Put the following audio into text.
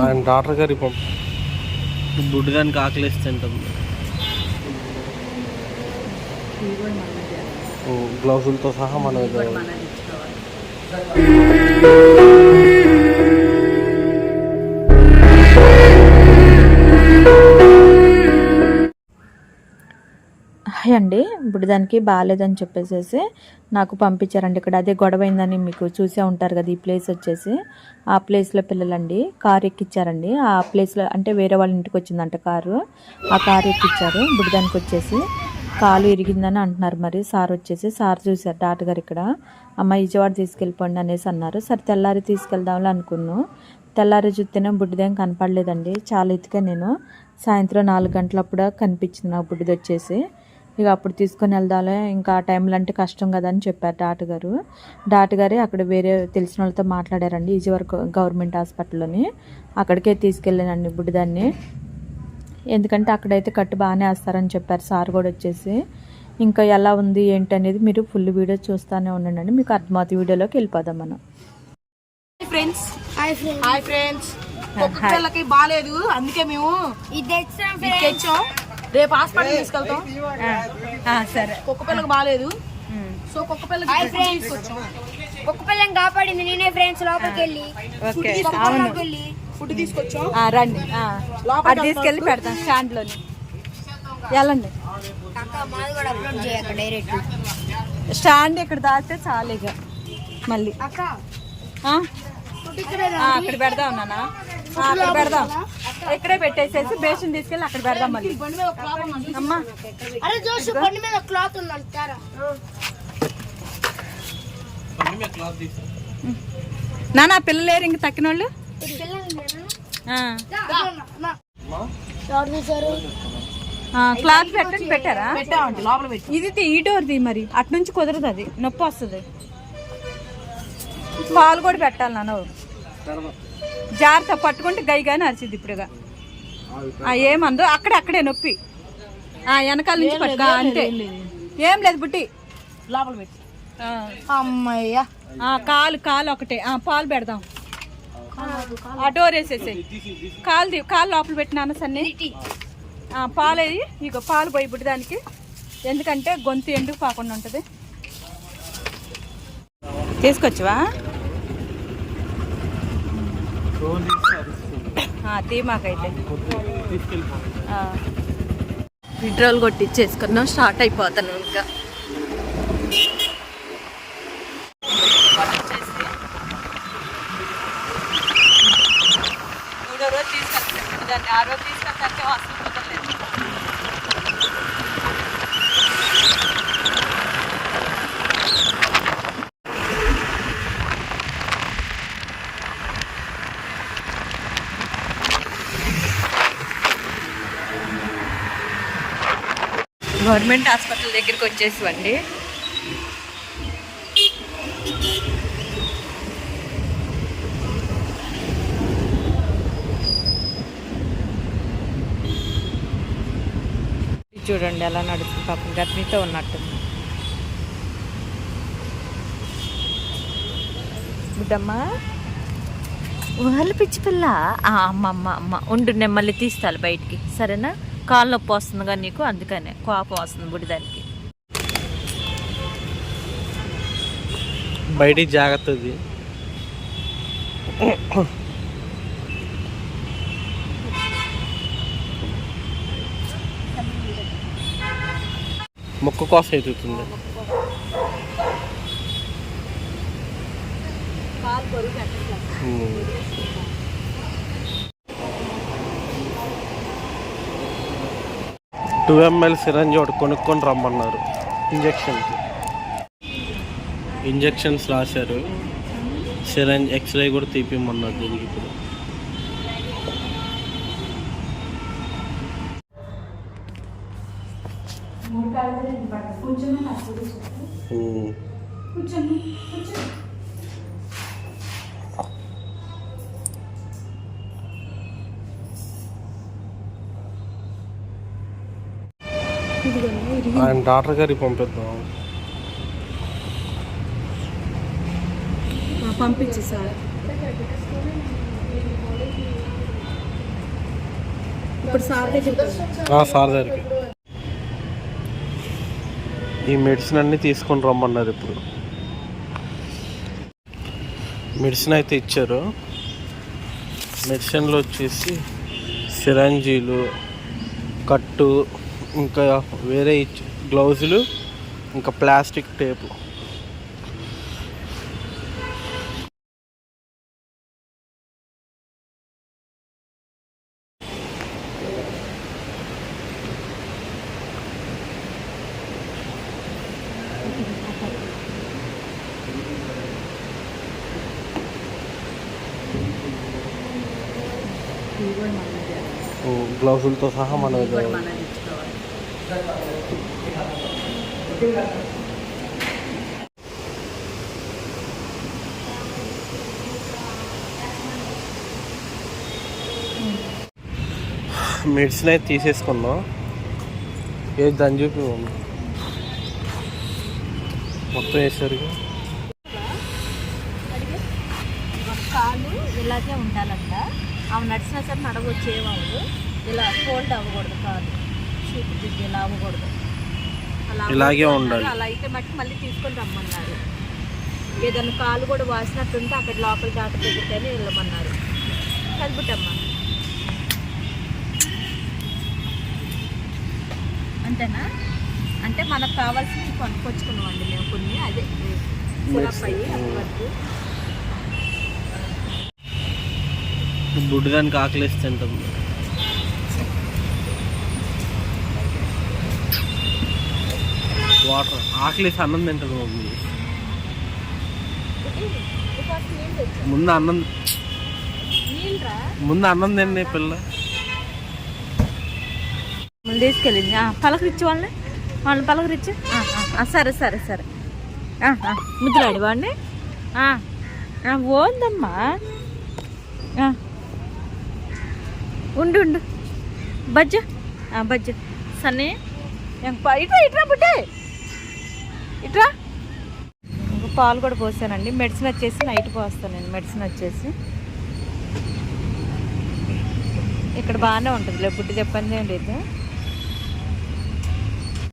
ఆయన డాక్టర్ గారి పంప బుడ్డదానికి ఆకలిస్తుంటుంది గ్లౌజులతో సహా మనం ఇది- అండి. ఇప్పుడు దానికి బాగాలేదని చెప్పేసేసి నాకు పంపించారండి. ఇక్కడ అదే గొడవ అయిందని మీకు చూసే ఉంటారు కదా ఈ ప్లేస్ వచ్చేసి. ఆ ప్లేస్లో పిల్లలండి కారు ఎక్కిచ్చారండి. ఆ ప్లేస్లో అంటే వేరే వాళ్ళ ఇంటికి వచ్చిందంట కారు. ఆ కారు ఎక్కిచ్చారు. బుడిదానికి వచ్చేసి కాలు ఇరిగిందని అంటున్నారు మరి. సార్ వచ్చేసి సార్ చూశారు డాక్టర్ గారు ఇక్కడ. అమ్మ విజయవాడ తీసుకెళ్ళిపోండి అనేసి అన్నారు. సరే తెల్లారి తీసుకెళ్దాంలే అనుకున్నాను. తెల్లారి చూస్తేనే బుడ్డిదేం కనపడలేదండి. చాలా ఎత్తుగా నేను సాయంత్రం నాలుగు గంటలప్పుడు కనిపించింది నాకు బుడ్డిది వచ్చేసి. ఇక అప్పుడు తీసుకొని వెళ్దాలే ఇంకా ఆ టైంలో అంటే కష్టం కదా అని చెప్పారు డాక్టర్ గారు. డాక్టర్ గారే అక్కడ వేరే తెలిసిన వాళ్ళతో మాట్లాడారండి ఈజీవరకు గవర్నమెంట్ హాస్పిటల్లోని. అక్కడికే తీసుకెళ్ళానండి బుడ్డిదాన్ని ఎందుకంటే అక్కడైతే కట్టు బాగానే వేస్తారని చెప్పారు సార్ కూడా వచ్చేసి. ఇంకా ఎలా ఉంది ఏంటి అనేది మీరు ఫుల్ వీడియో చూస్తూనే ఉండండి మీకు అర్థమవుతుంది వీడియోలోకి వెళ్ళిపోదాం మనం. Friends hi friend hi friends బాగాలేదు అందుకే మేము ఇది తెచ్చాం ఇది తెచ్చాం రేపు హాస్పిటల్ తీసుకెళ్తాం. సరే. కుక్క పిల్లకి బాగాలేదు సో కుక్క పిల్లకి తీసుకొచ్చాం కుక్క పిల్లని కాపాడింది నేనే ఫ్రెండ్స్. లోపలికి వెళ్ళి ఓకే లోపలికి వెళ్ళి ఫుడ్ తీసుకొచ్చాం. రండి. లోపలికి అది తీసుకెళ్ళి పెడతాం వెళ్ళండి. అప్లోడ్ చేయక డైరెక్ట్. స్టాండ్ ఇక్కడ దాటితే చాలు ఇక. మళ్ళీ. అక్క ఆ? ఫుడ్ ఇక్కడ ఆ, అక్కడ పెడదాం నాన్న. ఆ, అక్కడ పెడదాం. ఇక్కడే పెట్టేసేసి బేషన్ తీసుకెళ్ళి అక్కడ పెడదాం మళ్ళీ. అమ్మా. అరే జోష్ బండి మీద క్లాత్ ఉందంట తేరా. నాన్న పిల్లలు లేరు? ఇంక తక్కిన వాళ్ళు క్లాత్ పెట్టండి పెట్టారా? ఇది ఈ డోర్ది మరి. అటు నుంచి కుదరదు అది. నొప్పి వస్తుంది. పాలు కూడా పెట్టాలి నాన్న. జాగ్రత్త పట్టుకుంటే గై గాని అరిచిద్ది ఇప్పుడుగా. ఏమందో అక్కడే అక్కడే నొప్పి. ఆ వెనకాల నుంచి పట్టుకో అంతే. ఏం లేదు. బుట్టి. లోపల పెట్టి. అమ్మయ్యా. కాలు కాలు ఒకటే. పాలు పెడదాం. వేసేసి కాలు కాలు లోపల పెట్టినాను సన్ని? పాలు ఇక పాలు పోయి బుడ్డి దానికి. ఎందుకంటే గొంతు ఎండుకు కాకుండా ఉంటుంది? తీసుకొచ్చావా? ఆ, తీ మాకైతే ఆ. పెట్రోల్ కొట్టించేసుకున్నాం స్టార్ట్ అయిపోతాను ఇంకా. గవర్నమెంట్ హాస్పిటల్ దగ్గరికి వచ్చేసివండి. చూడండి ఎలా నడుస్తుంది. పాపం గర్భిణితో ఉన్నట్టుంది. బుడ్డమ్మా వాళ్ళు పిచ్చి పిల్ల. అమ్మ అమ్మ అమ్మ. ఉండు నేను మళ్ళీ తీస్తాను బయటికి. సరేనా? కాలు నొప్పి వస్తుందిగా నీకు? అందుకనే కోపం వస్తుంది బుడిదానికి బయటికి జాగ్రత్తది ముక్కు కోసం ఎదుగుతుంది. టూ ఎంఎల్ సిరంజ్ ఒకటి కొనుక్కొని రమ్మన్నారు. ఇంజక్షన్కి ఇంజక్షన్స్ రాశారు. సిరంజ్ ఎక్స్రే కూడా తీపిమ్మన్నారు దీనికి ఇప్పుడు. ఉమ్. ఆయన డాక్టర్ గారికి పంపిద్దాం. పంపించి సార్. ఇప్పుడు సార్ దగ్గరికి ఆ, సార్ దగ్గరికి. ఈ మెడిసిన్ అన్ని తీసుకొని రమ్మన్నారు ఇప్పుడు. మెడిసిన్ అయితే ఇచ్చారు. మెడిసిన్లో వచ్చేసి సిరంజీలు కట్టు ఇంకా వేరే ఇచ్చి గ్లౌజులు ఇంకా ప్లాస్టిక్ టేపు. గ్లౌజులతో సహా మన మెడిసిన్ అయితే తీసేసుకున్నాం. ఏది దాన్ని చూపి మమ్మీ. మొత్తం వేసరికి కాళ్ళు ఇలాగే ఉండాలంట. ఆమె నడిచినా సరే నడవచ్చేవాళ్ళు ఇలా ఫోల్డ్ అవ్వకూడదు ఇలా అవ్వకూడదు అలా ఇలాగే ఉండాలి. అలా అయితే మట్టి మళ్ళీ తీసుకొని రమ్మన్నారు. ఏదైనా కాలు కూడా వాసినట్టుంటే అక్కడ లోపల డాక్టర్ దగ్గరికి వెళ్ళమన్నారు. కలుపుటమ్మా అంతేనా? అంటే మనకు కావాల్సినవి కొనుక్కొచ్చుకున్నాం అండి మేము కొన్ని. అదే సిరప్ అయ్యి అంతవరకు బుడ్డిదానికి ఆకలిస్తే తింటుంది వాటర్. ఆకలిసి అన్నం తింటుంది మమ్మీ ముందు అన్నం ముందు అన్నం తిండి పిల్ల. ముందు తీసుకెళ్ళింది. ఆ, పలకరించి వాళ్ళని? వాళ్ళని పలకరించి ఆ, ఆ, ఆ, సరే సరే సరే. ముద్దులాడి వాడిని. ఓందమ్మా. ఉండు ఉండు. బజ్జ. బజ్జ. సన్నీ ఇట్రా ఇట్రా బుడ్డే. ఇట్రా? ఇంక పాలు కూడా పోసానండి. మెడిసిన్ వచ్చేసి నైట్ పోస్తాను నేను మెడిసిన్ వచ్చేసి. ఇక్కడ బాగానే ఉంటుంది బుడ్డి చెప్పండి ఏం లేదు.